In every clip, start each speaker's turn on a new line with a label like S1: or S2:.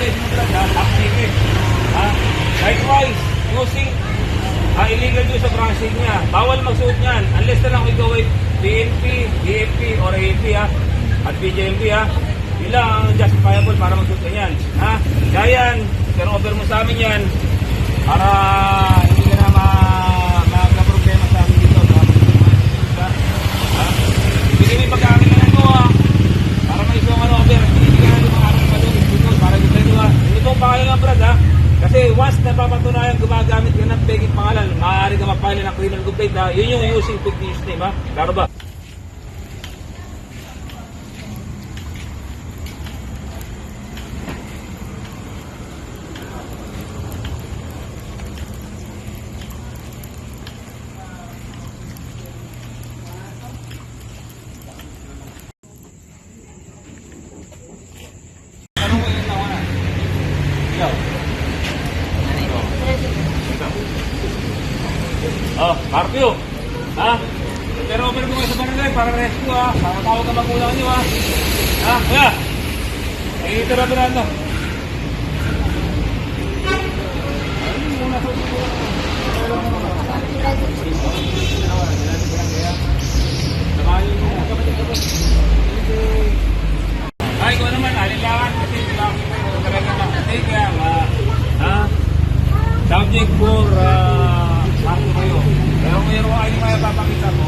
S1: pwede mo talaga, naked. Ha? Likewise, using ah, illegal doon sa branching niya. Bawal magsuot niyan unless na lang ikaw ay PNP, DFP, or AFP ha. At BJMP ha. Yun ang justifiable para magsuot niyan. Ha? Kaya yan, turn over mo sa amin yan para hindi ka na ma magka-problema sa amin dito. Sa ha? Ha? Ibigay mo yung pagkakakilangan mo ha. Para may isang ano over. Hindi ka na lumakarang pa doon. Dito, para dito ito ha. Hindi pong pangalan ng brad ha. Kasi once na papatunayan gumagamit ka ng peking pangalan, maaari ka mapile ng criminal complaint ha. Yun yung using fictitious name ha. Klaro ba? Tanong ko yung nauna. Ikaw. Ikaw. Oh, Carpio. Ha? Pero over kayo sa barangay para rescue ha. Para tawag ka magulang niyo ha. Ha? Kaya. Ay, ito na na. Ay, ko naman, alilangan kasi kailangan ko talaga na kasi kaya nga, ha? Subject for uh, ako kayo. Pero mayroon kayo kaya papakita ko.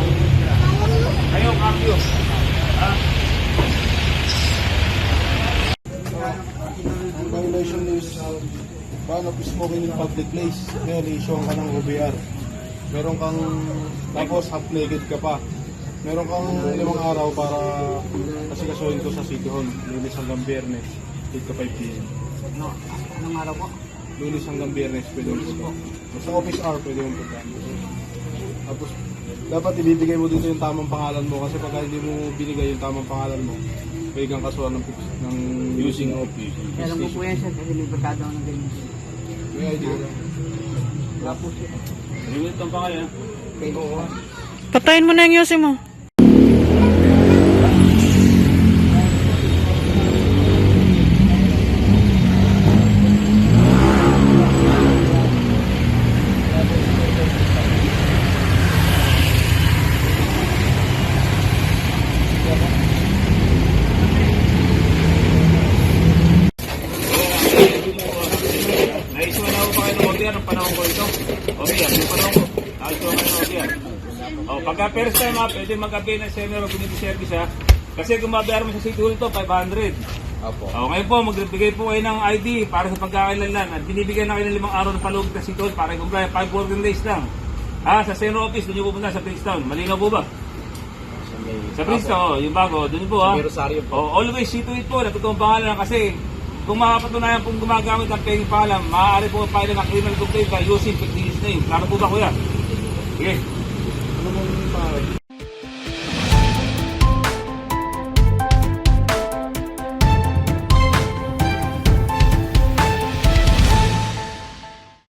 S1: Kayo, kapyo. Ha?
S2: Violation is ban of smoking in public place. Ngayon, issue ka ng OBR. Meron kang, tapos half naked ka pa. Meron kang limang araw para kasi kasuhin ko sa City Hall. Lunes hanggang Biyernes, 8 to 5 p.m.
S3: Ano, anong araw po?
S2: Lunes hanggang Biyernes, pwede mo po. Basta office hour, pwede mo po. Tapos, dapat ibibigay mo dito yung tamang pangalan mo kasi pag hindi mo binigay yung tamang pangalan mo, pwede kang kasuhan ng, ng using of
S3: alam ko po yan sir, kasi may barkada ako ng ganyan.
S2: May ID ko lang.
S3: Wala po sir.
S1: Limit ang pangalan.
S4: Patayin mo na yung yosi mo.
S1: Kayo ng panahon ko ito. OBR, yung panahon ko. Naisuwa ka ng OBR. O, pagka first time ha, pwede mag-avail ng seminar o community service ha. Kasi kung mabayar mo sa City Hall ito, 500.
S2: Apo.
S1: O, ngayon po, magbigay po kayo ng ID para sa pagkakailanlan. At binibigyan na kayo ng limang araw ng paloob ng City Hall para i-comply. 5 working days lang. Ha, sa Senior Office, doon nyo pupunta sa Princeton. Malinaw po ba? Sa Princeton, oh, yung bago, doon po ha.
S2: Rosario
S1: Oh, always see to it po, natutuwang pangalan kasi kung makapatunayan pong gumagamit ng paying palam, maaari po file ng criminal complaint by using fictitious name. Klaro po ba, kuya? Sige. Ano mong